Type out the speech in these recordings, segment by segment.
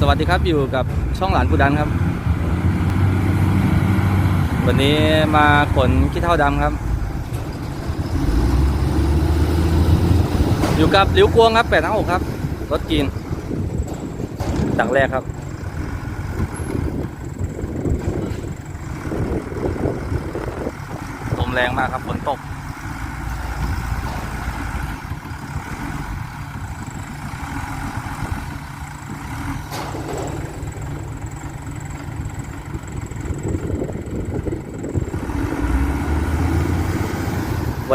สวัสดีครับอยู่กับช่องหลานกูดันครับ วันนี้มาขนขี้เท่าดำครับ อยู่กับหลิวกวงครับแปดทั้งหกครับ รถจีนดักแรกครับ ลมแรงมากครับฝนตก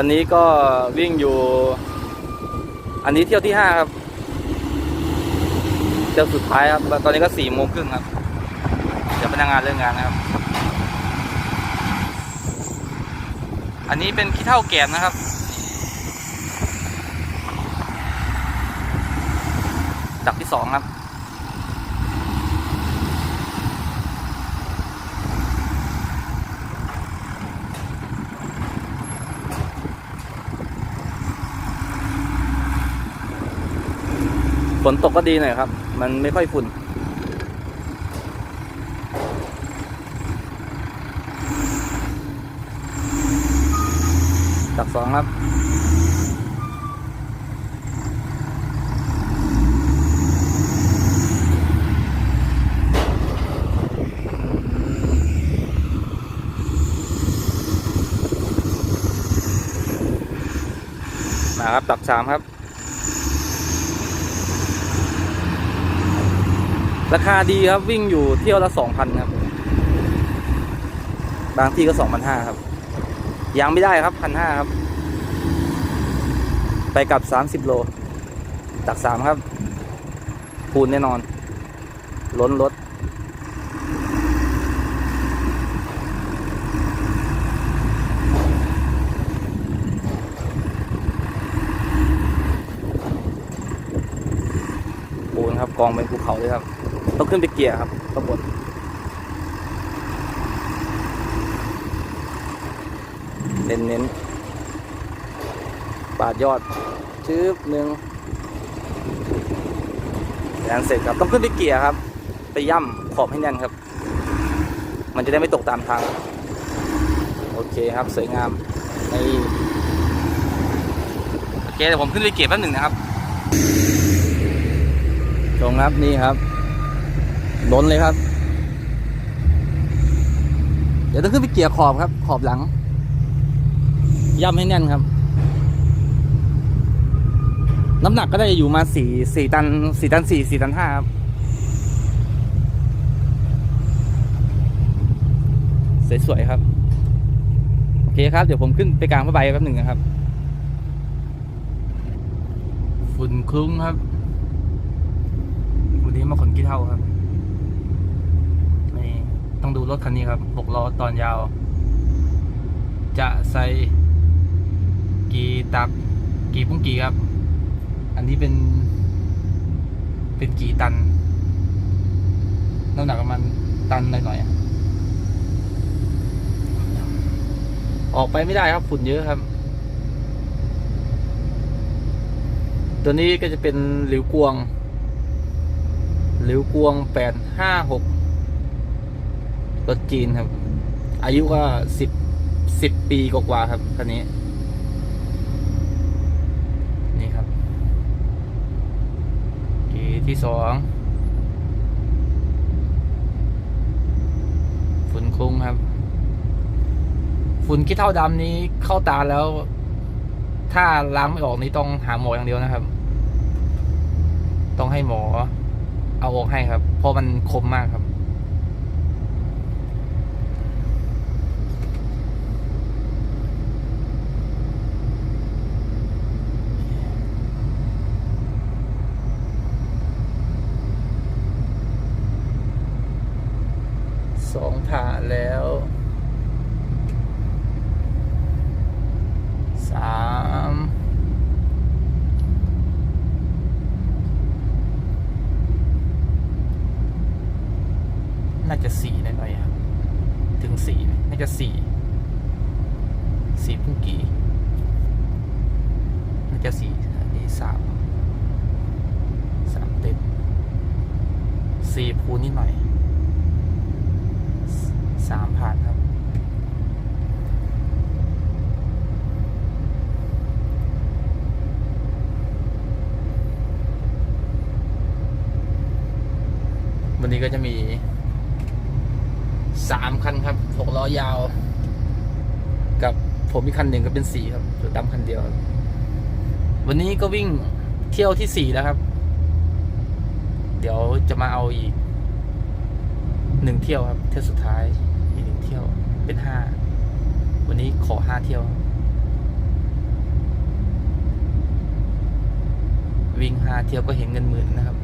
วันนี้ก็วิ่งอยู่ อันนี้เที่ยวที่ห้าครับ เที่ยวสุดท้ายครับ ตอนนี้ก็สี่โมงครึ่งครับ เดี๋ยวพนักงานเรื่องงานนะครับ อันนี้เป็นขี้เท่าแกนนะครับดักที่สองครับ ฝนตกก็ดีหน่อยครับ มันไม่ค่อยฝุ่นดักสองครับมาครับดักสามครับ ราคาดีครับวิ่งอยู่เที่ยวละสองพันครับ บางที่ก็สองพันห้าครับ ยังไม่ได้ครับพันห้าครับ ไปกลับสามสิบโลตักสามครับ คูณแน่นอน ล้นรถปูนครับ กองเป็นภูเขาเลยครับ ต้องขึ้นไปเกียร์ครับข้างบนเน้นเน้นปาดยอดชืบหนึ่งแรงเสร็จครับต้องขึ้นไปเกียร์ครับ ไปย่ำขอบให้แน่นครับ มันจะได้ไม่ตกตามทาง โอเคครับสวยงามนี่โอเคเดี๋ยวผมขึ้นไปเกียร์แป๊บหนึ่งนะครับ ตรงครับนี่ครับ ล้นเลยครับ เดี๋ยวต้องขึ้นไปเกี่ยขอบครับ ขอบหลัง ย่ำให้แน่นครับ น้ำหนักก็ได้อยู่มาสี่สี่ตันสี่ตันสี่สี่ตันห้าครับสวยๆครับ โอเคครับ เดี๋ยวผมขึ้นไปกลางผ้าใบแป๊บหนึ่งนะครับ ฝุ่นคลุ้งครับ วันนี้มาขนกี่เท่าครับ ต้องดูรถคันนี้ครับหกล้อตอนยาว จะใส่กี่ตักกี่ปุ้งกี่ครับ อันนี้เป็นเป็นกี่ตัน น้ำหนักประมาณตันหน่อยๆอออกไปไม่ได้ครับฝุ่นเยอะครับ ตัวนี้ก็จะเป็นหลิวกวงหลิวกวงแปดห้าหก รถจีนครับ อายุก็สิบสิบปีกว่าครับคันนี้ นี่ครับกีที่สองฝุ่นคุ้งครับ ฝุ่นขี้เท่าดำนี้เข้าตาแล้ว ถ้าล้างไม่ออกนี่ต้องหาหมออย่างเดียวนะครับ ต้องให้หมอเอาออกให้ครับ เพราะมันคมมากครับ สองผ่าแล้วสามน่าจะสี่ได้ไหมครับ ถึงสี่น่าจะสี่สี่พุ่งกี่น่าจะสี่อันนี้สามสามเต็มสี่พูนนิดหน่อยสสามผ่านครับ วันนี้ ก็จะมีสามคันครับหกล้อยาว กับผมอีกคันหนึ่งก็เป็นสีครับดำคันเดียว วันนี้ก็วิ่งเที่ยวที่สี่แล้วครับ เดี๋ยวจะมาเอาอีกหนึ่งเที่ยวครับ เที่ยวสุดท้ายอีกหนึ่งเที่ยวเป็นห้าวันนี้ขอห้าเที่ยว วิ่งห้าเที่ยวก็เห็นเงินหมื่นนะครับ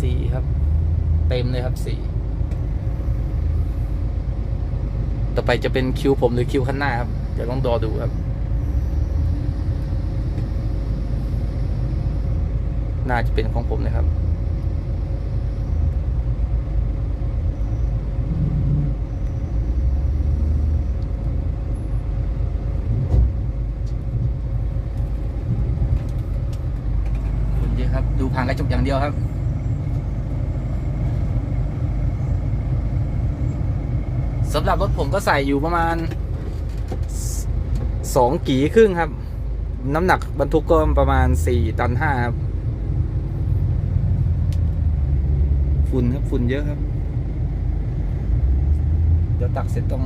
สี่ครับ เลยครับสีต่อไปจะเป็นคิวผมหรือคิวข้างหน้าครับเดี๋ยวต้องรอดูครับ น่าจะเป็นของผมนะครับคนเยอะครับ ดูผ่านกระจกอย่างเดียวครับ สำหรับรถผมก็ใส่อยู่ประมาณสองกีครึ่งครับ น้ำหนักบรรทุกก็ประมาณสี่ตันห้าครับฝุ่นครับฝุ่นเยอะครับ เดี๋ยวตักเสร็จต้อง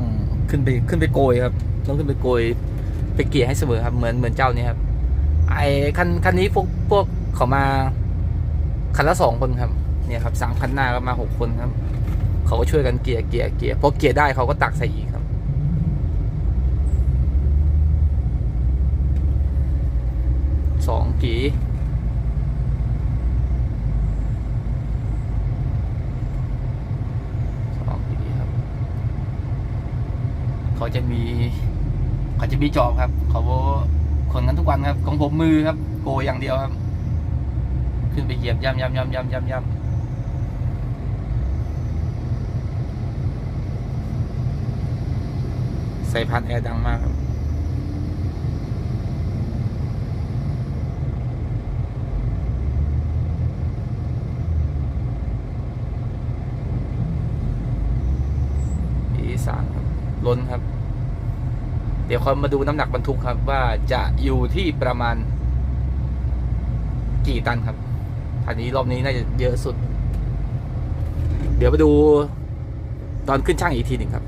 ขึ้นไปขึ้นไปโกยครับ ต้องขึ้นไปโกย ไปเกลี่ยให้เสมอครับ เหมือนเหมือนเจ้านี้ครับ ไอ้คันคันนี้พวกพวกเขามาคันละสองคนครับ เนี่ยครับสามคันหน้าก็มาหกคนครับ เขาก็ช่วยกันเกลี่ยเกลี่ยเกลี่ยพอเกลี่ยได้เขาก็ตักใส่อีกครับ สองกีสองกีครับ เขาจะมี เขาจะมีจอบครับ เขาคนกันทุกวันครับ ของผมมือครับ โกยอย่างเดียวครับ ขึ้นไปเหยียบย่ำย่ำย่ำย่ำย่ำย่ำ ใส่พันแอร์ดังมากครับอีสานครับล้นครับ เดี๋ยวคอยมาดูน้ำหนักบรรทุกครับ ว่าจะอยู่ที่ประมาณ กี่ตันครับอันนี้รอบนี้น่าจะเยอะสุด เดี๋ยวไปดูตอนขึ้นช่างอีกทีหนึ่งครับ